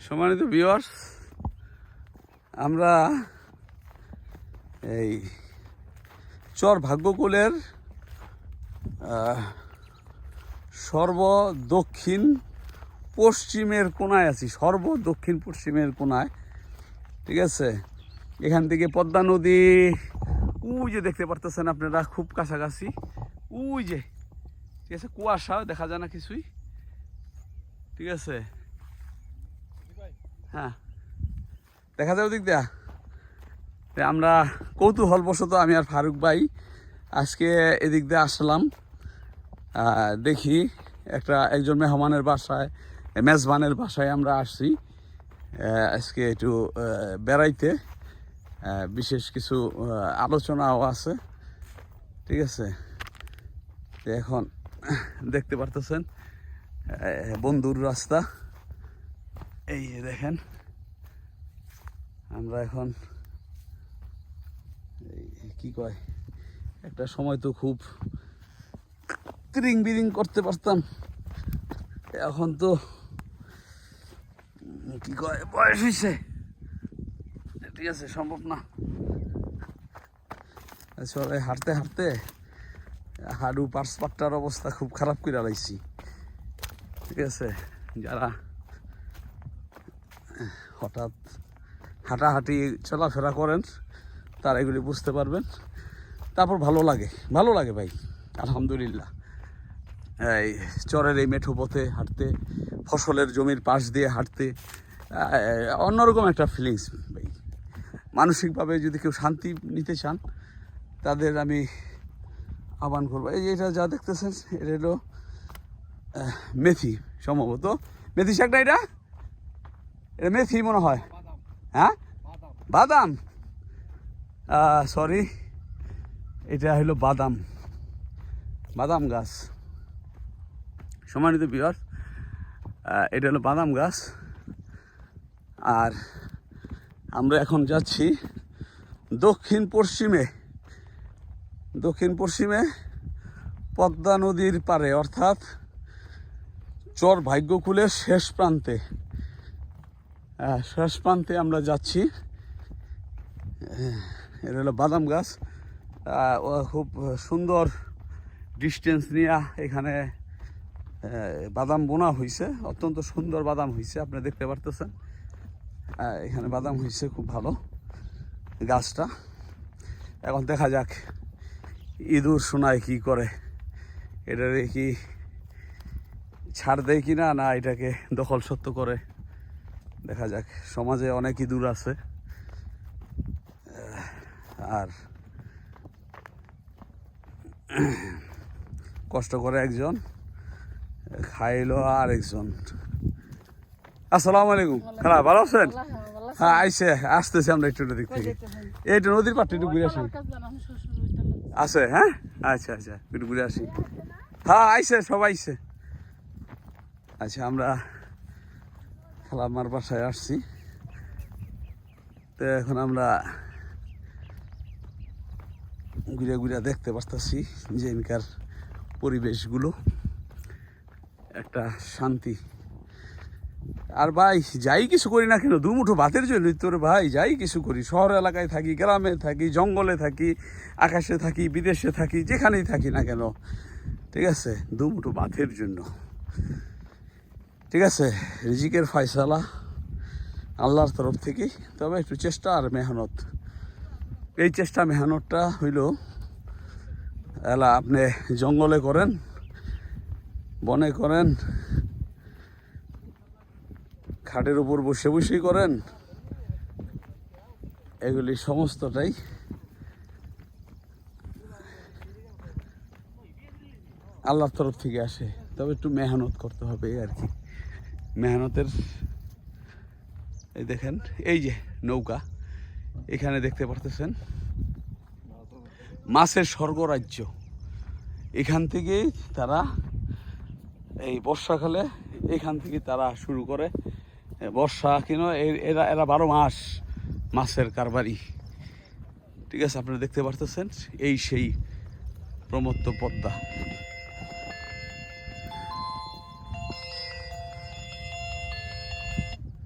সম্মানিত ভিউয়ার্স আমরা এই চর ভাগ্যকুলের আহ, সর্ব দক্ষিণ পশ্চিমের কোনায় আছি সর্ব দক্ষিণ পশ্চিমের কোনায় ঠিক আছে? এখান থেকে পদ্মা নদী উই যে দেখতে পারতেছেন আপনারা খুব কাছাকাছি উই যে ঠিক আছে? কুয়াশা দেখা যায় না কিছুই ঠিক আছে? হ্যাঁ। দেখা যায় ওদিক দেয়া। আমরা কৌতূহলবশত আমি আর ফারুক ভাই আজকে এদিক দিয়ে আসলাম। দেখি একটা একজন মেহমানের বাসায়, মেজবানের বাসায় আমরা আসছি। আজকে একটু বেড়াইতে। বিশেষ কিছু আলোচনাও আছে। ঠিক আছে? এখন দেখতে পারতেছেন বন্ধুর রাস্তা। এই দেখেন। আমরা এখন কি কয়? একটা সময় তো খুব ত্রিং বিরিং করতে পারতাম। এখন তো কি কয়? বয়স হয়েছে ঠিক আছে, সম্ভব না। সবাই হাঁটতে হাঁটতে হাডু পার্স পাট্টার অবস্থা খুব খারাপ করে লাইছি। ঠিক আছে, যারা হঠাৎ হাঁটাহাঁটি, চলাফেরা করেন, তারা এগুলি বুঝতে পারবেন। তারপর ভালো লাগে ভালো লাগে ভাই, আলহামদুলিল্লাহ। এই চরের এই মেঠো পথে হাঁটতে, ফসলের জমির পাশ দিয়ে হাঁটতে অন্যরকম একটা ফিলিংস ভাই। মানসিকভাবে যদি কেউ শান্তি নিতে চান, তাদের আমি আহ্বান করব। এই এটা যা দেখতেছেন, এটা হলো মেথি সম্ভবত। মেথি শাকটা এটা? এটা মেথি মনে হয়। হ্যাঁ? বাদাম। সরি এটা হলো বাদাম। বাদাম গাছ। সম্মানিত বিহার এটা হলো বাদাম গাছ। আর আমরা এখন যাচ্ছি দক্ষিণ পশ্চিমে। দক্ষিণ পশ্চিমে পদ্মা নদীর পারে অর্থাৎ চর ভাগ্যকুলের শেষ প্রান্তে। শেষ প্রান্তে আমরা যাচ্ছি। এটা হলো বাদাম গাছ। খুব সুন্দর ডিস্টেন্স নিয়ে এখানে বাদাম বোনা হয়েছে অত্যন্ত সুন্দর বাদাম হয়েছে আপনি দেখতে পারতেছেন। এখানে বাদাম হয়েছে খুব ভালো গাছটা। এখন দেখা যাক ইঁদুর শোনায় কি করে। এটারে কি ছাড় দেয় কি না না এটাকে দখল সত্য করে। দেখা যাক সমাজে অনেক ইঁদুর আছে। আর কষ্ট করে একজন খাইলো আর একজন। আসসালামু আলাইকুম। হ্যাঁ ভালো আছেন? হ্যাঁ আইসে আসতেছি আমরা একটু দিক থেকে। এইটা নদীর পাড়টা একটু ঘুরে আসি। আছে হ্যাঁ? আচ্ছা আচ্ছা একটু ঘুরে আসি। হ্যাঁ আইসে সবাই আইসে। আচ্ছা আমরা খালাম্মার বাসায় আসছি। তো এখন আমরা ঘুরে ঘুরে দেখতে পারতেছি যে এনকার পরিবেশগুলো, একটা শান্তি। আর ভাই, যাই কিছু করি না কেন, দুমুঠো ভাতের জন্য তোর ভাই, যাই কিছু করি। শহর এলাকায় থাকি, গ্রামে থাকি, জঙ্গলে থাকি, আকাশে থাকি, বিদেশে থাকি, যেখানেই থাকি না কেন, ঠিক আছে? দুমুঠো ভাতের জন্য। ঠিক আছে? রিজিকের ফয়সালা আল্লাহর তরফ থেকে। তবে একটু চেষ্টা আর মেহনত। এই চেষ্টা, মেহনতটা হইল, এলা আপনি জঙ্গলে করেন, বনে করেন, খাটের উপর বসে বসেই করেন, এগুলি সমস্তটাই আল্লাহর তরফ থেকে আসে। তবে একটু মেহনত করতে হবে আর কি। মেহনতের, এই দেখেন, এই যে নৌকা, এখানে দেখতে পারতেছেন। মাছের স্বর্গরাজ্য। এখান থেকেই তারা, এই বর্ষাকালে এখান থেকে তারা শুরু করে, বর্ষা কেন এরা এরা বারো মাস মাছের কারবারি। ঠিক আছে, আপনারা দেখতে পারতেছেন, এই সেই প্রমত্ত পদ্মা।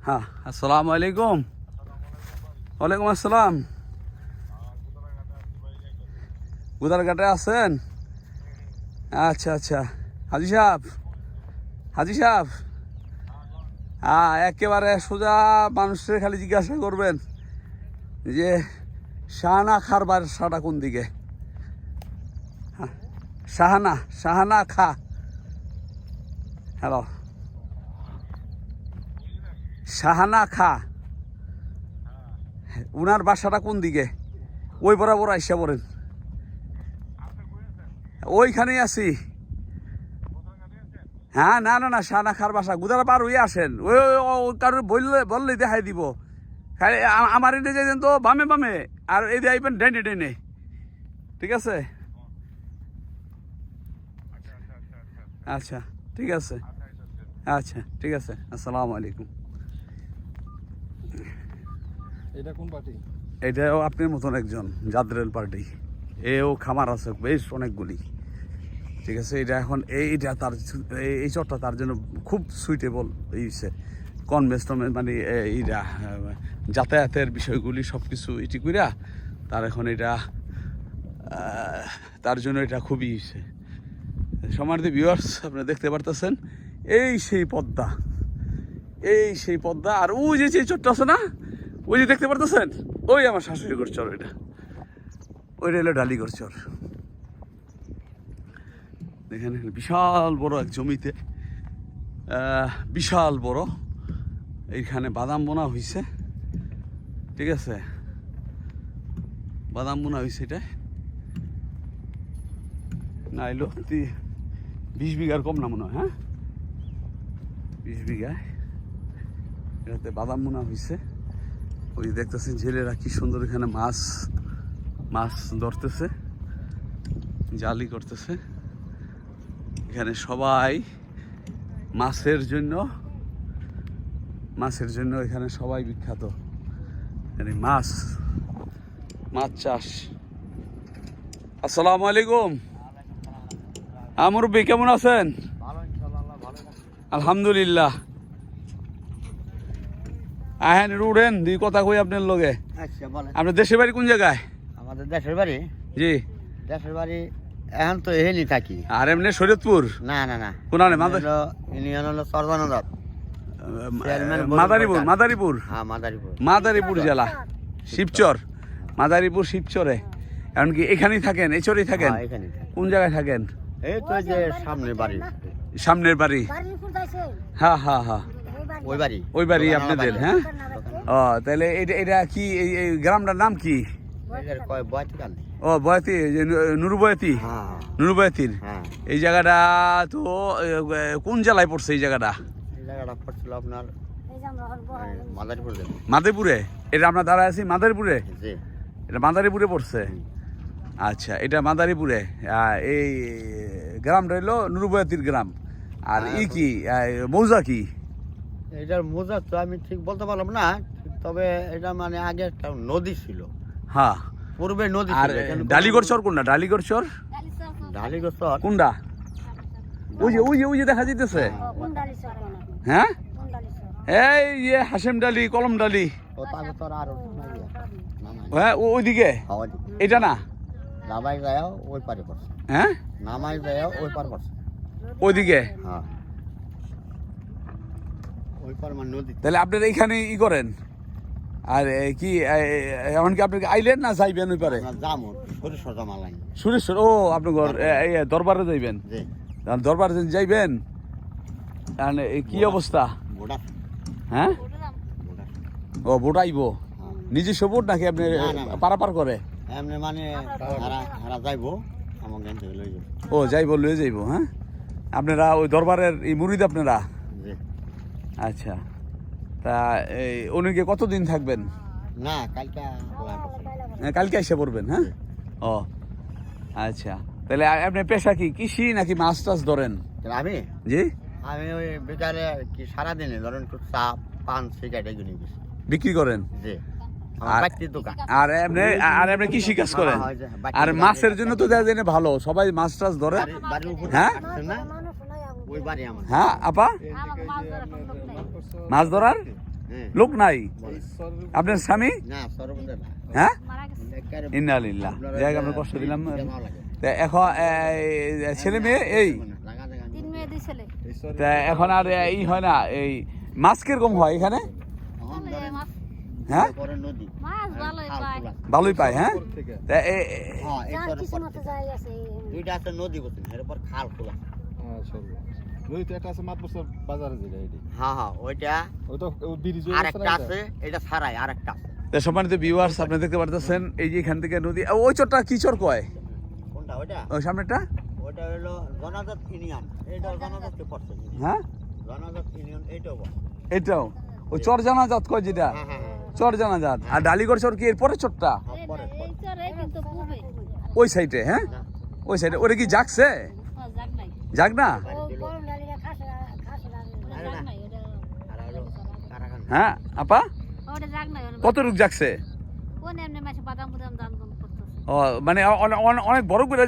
হ্যাঁ। আসসালামু আলাইকুম ওয়ালাইকুম আসসালাম গুদারঘাটে আছেন? আচ্ছা আচ্ছা। হাজি সাহেব হাজি সাহেব। হ্যাঁ একেবারে সোজা মানুষের খালি জিজ্ঞাসা করবেন যে শাহানা খার বার সাটা কোন দিকে? হ্যাঁ, শাহানা শাহানা খা। হ্যালো শাহানা খা। উনার বাসাটা কোন দিকে? ওই বরাবর আইসা পড়েন। ওইখানেই আছি। হ্যাঁ না না না, শাহানা খার বাসা। গুদারা পার হয়ে আসেন। ওই, ওই- কারোর বললে, বললেই দেখাই দিব। আমার এনে যাইতেন তো বামে বামে। আর এই দিয়ে আইবেন ডেনে ডেনে। ঠিক আছে? আচ্ছা। ঠিক আছে। আচ্ছা ঠিক আছে। আসসালামু আলাইকুম। এটা কোন পার্টি? এটাও আপনার মতন একজন, জাদরেল পার্টি। এও খামার আছে বেশ অনেকগুলি। ঠিক আছে, এটা এখন এইটা তার এই- চটটা তার জন্য খুব সুইটেবল এইছে কনভেস্ট মানে এইটা যাতায়াতের বিষয়গুলি সব কিছু এটি কইরা তার এখন এটা তার জন্য এটা খুবই ইসে সমার্থী ভিউয়ার্স আপনি দেখতে পারতেছেন, এই সেই পদ্মা। এই সেই পদ্মা, আর ওই যে চোরটা আছে না ওই যে দেখতে পারতেছেন? ওই আমার শাশুড়ি করছর ওইটা ওইটা হলো ডালিগড় চর এখানে বিশাল বড় এক জমিতে বিশাল বড়। এইখানে বাদাম বোনা হয়েছে ঠিক আছে? বাদাম বোনা হয়েছে এটা। না এলো বিশ বিঘার কম না মনে হয় হ্যাঁ? বিশ বিঘায়। এটাতে বাদাম বোনা হয়েছে ওই দেখতেছেন ছেলেরা কি সুন্দর এখানে মাছ মাছ ধরতেছে জালি করতেছে। এখানে সবাই মাছের জন্য মাছের জন্য এখানে সবাই বিখ্যাত। এখানে মাছ মাছ চাষ। আসসালামু আলাইকুম। আমার কেমন আছেন? আলহামদুলিল্লাহ। আহেন রুড়েন দুই কথা কই আপনার লগে। আচ্ছা বলেন। আপনার দেশের বাড়ি কোন জায়গায়? আমাদের দেশের বাড়ি? জি। দেশের বাড়ি এখন তো এখানেই থাকি। আর এমনি শরীয়তপুর? না না না। মাদার ইউনিয়ন হলো সর্বানন্দ মাদারীপুর মাদারীপুর? হ্যাঁ মাদারীপুর। মাদারীপুর জেলা। শিবচর। মাদারীপুর শিবচরে। এমনকি এখানেই থাকেন এই চরেই থাকেন? হ্যাঁ, কোন জায়গায় থাকেন? এই তো যে সামনের বাড়ি। সামনের বাড়ি। হ্যাঁ হ্যাঁ হ্যাঁ। ওই বাড়ি। ওই বাড়ি আপনাদের হ্যাঁ? ও তাহলে এটা এটা কি এই এই গ্রামটার নাম কি? ও বয়াতি যে নু- নুরু বয়াতি? হ্যাঁ। নুরু বয়াতির? হ্যাঁ। এই জায়গাটা তো কোন জেলায় পড়ছে এই জায়গাটা? আপনার মাদারীপুর। এটা আমরা দাঁড়ায় আছি মাদারীপুরে? এটা মাদারীপুরে পড়ছে? আচ্ছা এটা মাদারীপুরে। এই গ্রামটা হইল নুরুবয়াতির গ্রাম। আর ই কি? মৌজা কি? এটার মোজা তো আমি ঠিক বলতে পারলাম না তবে এটা মানে আগে একটা নদী ছিল। হ্যাঁ। পূর্বে নদী আর ডালিগড় চর কোনটা? ডালিগড় চর ঢালিগড় শহর? কোনটা? ওই যে ওই যে ওই যে দেখা যাইতেছে। কোন ডালি সর মানে হ্যাঁ? সর এই যে হাসেম ডালি কলম ডালি। হ্যাঁ ও- ওইদিকে? এটা না? নামাই যায় ওই পারে পড়ছে। হ্যাঁ? নামাই যায় ওই পার পড়ছে। ওইদিকে? হ্যাঁ। তাহলে আপনারা এইখানে ই করেন। আর কি এমনকি আপনি আইলেন না যাইবেন ওই পারে? সুরেশ্বর ও আপনি ঘর এই, দরবারে যাইবেন? দরবারে যাইবেন কি অবস্থা? হ্যাঁ? ও ভোট আইব হ্যাঁ। নিজস্ব ভোট নাকি আপনি। পারাপার করে? মানে ও যাইব লয়ে যাইব হ্যাঁ? আপনারা ওই দরবারের এই মুরিদ আপনারা? আচ্ছা। তা এই উনিকে কতদিন থাকবেন? না কালকে। হ্যাঁ, কালকে এসে পড়বেন হ্যাঁ? ও আচ্ছা। তাহলে আপনি পেশা কি কৃষি নাকি মাছ টাছ ধরেন? তাহলে আমি? জি? আমি ওই বিকালে কি সারাদিনে ধরেন একটু চা পান সিগারেট এগুলি বিক্রি করেন? যে আর- আমার দোকান। আর এমনি আর এমনি কৃষি কাজ করেন? হ্যাঁ, ওই যে বাকি আর মাছের জন্য তো দেওয়া যায় ভালো সবাই মাছ টাছ ধরে হ্যাঁ? হ্যাঁ আপা? মাছ ধরার? হ্যাঁ। লোক নাই। আপনার স্বামী? হ্যাঁ? মারা গেছে। একেবারে ইন্নালিল্লাহ। যাই হোক, কষ্ট দিলাম। এখন ছেলে মেয়ে এই? তা এখন আর এই হয় না এই মাছ কীরকম হয় এখানে? হ্যাঁ? পরে নদী। মাছ ভালোই পায়। খোলা। ভালোই পায় হ্যাঁ? হ্যাঁ দুইটা আছে নদী বলছেন এরপর খাল খোলা। ওই তো একটা আছে মাতবসর বাজারে যেটা এটি। হ্যাঁ হ্যাঁ ওইটা ওই তো ওই ব্রিজ আর আছে এটা ছাড়াই আর একটা আছে। তা সম্মানিত ভিউয়ার্স আপনি দেখতে পারতেছেন এই যে এখান থেকে নদী ওই চরটা কি চর কয়? কোনটা ওইটা? ওই সামনেটা ওইটা হলো জনাজাত ইউনিয়ন এইটাও জনাজাতকে পড়ছে হ্যাঁ? জনাজাত ইউনিয়ন এইটাও এটাও ওই চর জানাজাত কয় যেটা? হ্যাঁ চর জানাজাত। আর ডালিগড় চর কি এরপরে চরটা? হ্যাঁ, পরে পরে। এই চরে কিন্তু পূবে। ওই সাইডে হ্যাঁ? ওই সাইডে ওটা কি জাগছে? জাগ যাক না ও গরম ডালিরা খাসে খাসে আরে জাগ না। নাই ওটা আর হলো কারাখানা। হ্যাঁ আপা? কত দান করতেছে। ও মানে অনে- অনে- অনেক বড় করে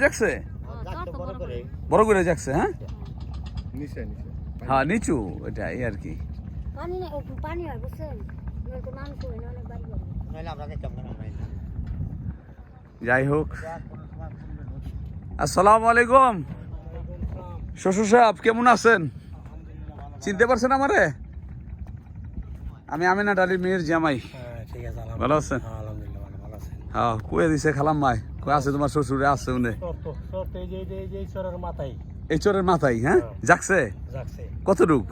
তো বড় করে। বড় হ্যাঁ? নিচে নিচে। হ্যাঁ নিচু এটা এই আর কি। যাই হোক। আসসালামু আলাইকুম। শ্বশুর সাহেব কেমন আছেন? চিনতে পারছেন আমারে? আমি আমিনা ডালির মেয়ের জামাই। হ্যাঁ ঠিক আছে ভালো আছেন আছেন হ্যাঁ কয়ে দিছে খালাম মাই কয়ে আছে তোমার শ্বশুরে আছে উনি। এই চোরের মাথায়। হ্যাঁ? যাকছে যাচ্ছে কতটুক?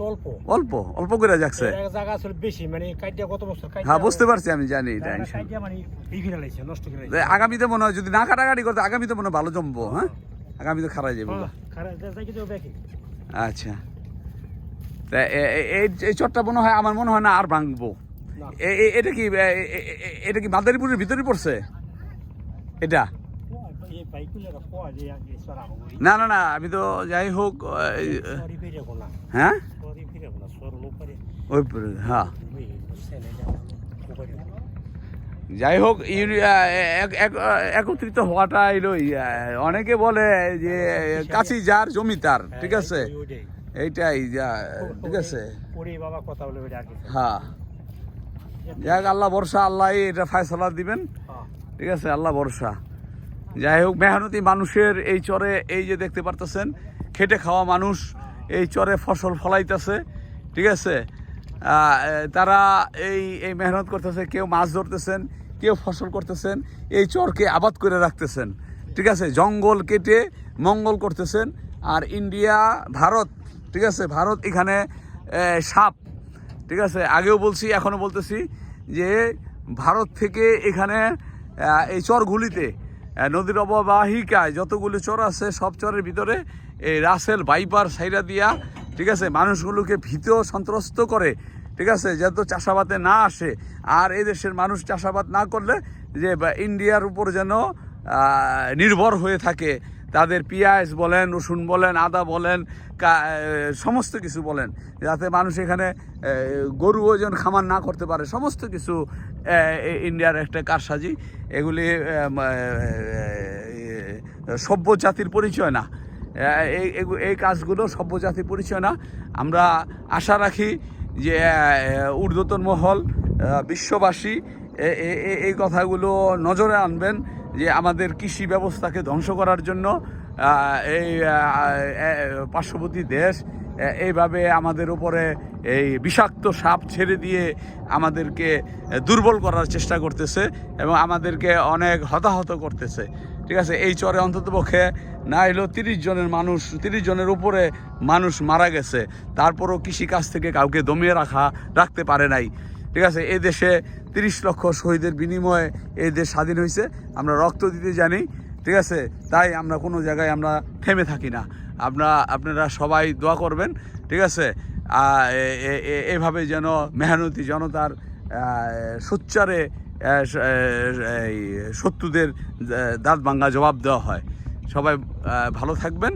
অল্প। অল্প অল্প করে বেশি মানে কত বছর? হ্যাঁ বুঝতে পারছি আমি জানি মানে আগামীতে মনে হয় যদি না কাটাকাটি করতে আগামীতে মনে হয় ভালো জমবো হ্যাঁ? আগামীতে যাব। হ্যাঁ আচ্ছা। তা এই চটটা মনে হয় আমার মনে হয় না আর ভাঙবো। এটা কি এটা কি মাদারীপুরের ভিতরে পড়ছে? এটা? না না না আমি তো যাই হোক হ্যাঁ? ওই হ্যাঁ। যাই হোক একত্রিত হওয়াটা এলো অনেকে বলে যে কাছি যার জমি তার ঠিক আছে? এইটাই যা ঠিক আছে। বাবা কথা বলে ওইটা হ্যাঁ। যাক আল্লাহ ভরসা আল্লাহ এটা ফায়সলা দিবেন। হ্যাঁ। ঠিক আছে আল্লাহ ভরসা। যাই হোক মেহনতি মানুষের এই চরে এই যে দেখতে পারতেছেন খেটে খাওয়া মানুষ এই চরে ফসল ফলাইতেছে ঠিক আছে। তারা এই এই মেহনত করতেছে কেউ মাছ ধরতেছেন কেউ ফসল করতেছেন এই চরকে আবাদ করে রাখতেছেন ঠিক আছে। জঙ্গল কেটে মঙ্গল করতেছেন আর ইন্ডিয়া ভারত ঠিক আছে? ভারত এখানে সাপ। ঠিক আছে? আগেও বলছি, এখনও বলতেছি যে ভারত থেকে এখানে এই চরগুলিতে নদীর অববাহিকায় যতগুলি চর আছে, সব চরের ভিতরে এই রাসেল বাইপার সাইরা দিয়া, ঠিক আছে? মানুষগুলোকে ভীত সন্ত্রস্ত করে, ঠিক আছে? যাতে চাষাবাদে না আসে, আর এই দেশের মানুষ চাষাবাদ না করলে যে ইন্ডিয়ার উপর যেন নির্ভর হয়ে থাকে তাদের পেঁয়াজ বলেন, রসুন বলেন, আদা বলেন সমস্ত কিছু বলেন, যাতে মানুষ এখানে গরু ওজন খামার না করতে পারে, সমস্ত কিছু ইন্ডিয়ার একটা কারসাজি, এগুলি সভ্য জাতির পরিচয় না। এই এই কাজগুলো সভ্য জাতির পরিচয় না। আমরা আশা রাখি যে ঊর্ধ্বতন মহল বিশ্ববাসী এই কথাগুলো নজরে আনবেন। যে আমাদের কৃষি ব্যবস্থাকে ধ্বংস করার জন্য এই পার্শ্ববর্তী দেশ এইভাবে আমাদের উপরে এই বিষাক্ত সাপ ছেড়ে দিয়ে আমাদেরকে দুর্বল করার চেষ্টা করতেছে এবং আমাদেরকে অনেক হতাহত করতেছে। ঠিক আছে, এই চরে অন্ততপক্ষে না এলো তিরিশ জনের মানুষ, তিরিশ জনের উপরে মানুষ মারা গেছে। তারপরও কৃষিকাজ থেকে কাউকে দমিয়ে রাখা, রাখতে পারে নাই। ঠিক আছে, এই দেশে তিরিশ লক্ষ শহীদের বিনিময়ে এই দেশ স্বাধীন হয়েছে। আমরা রক্ত দিতে জানি, ঠিক আছে? তাই আমরা কোনো জায়গায় আমরা থেমে থাকি না। আমরা, আপনারা সবাই দোয়া করবেন, ঠিক আছে? এভাবে যেন মেহনতি জনতার সোচ্চারে শত্রুদের দাঁত ভাঙ্গা জবাব দেওয়া হয়। সবাই ভালো থাকবেন।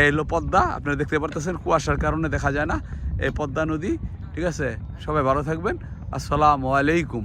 এই হলো পদ্মা, আপনারা দেখতে পারতেছেন কুয়াশার কারণে দেখা যায় না। এই পদ্মা নদী, ঠিক আছে? সবাই ভালো থাকবেন। আসসালামু আলাইকুম।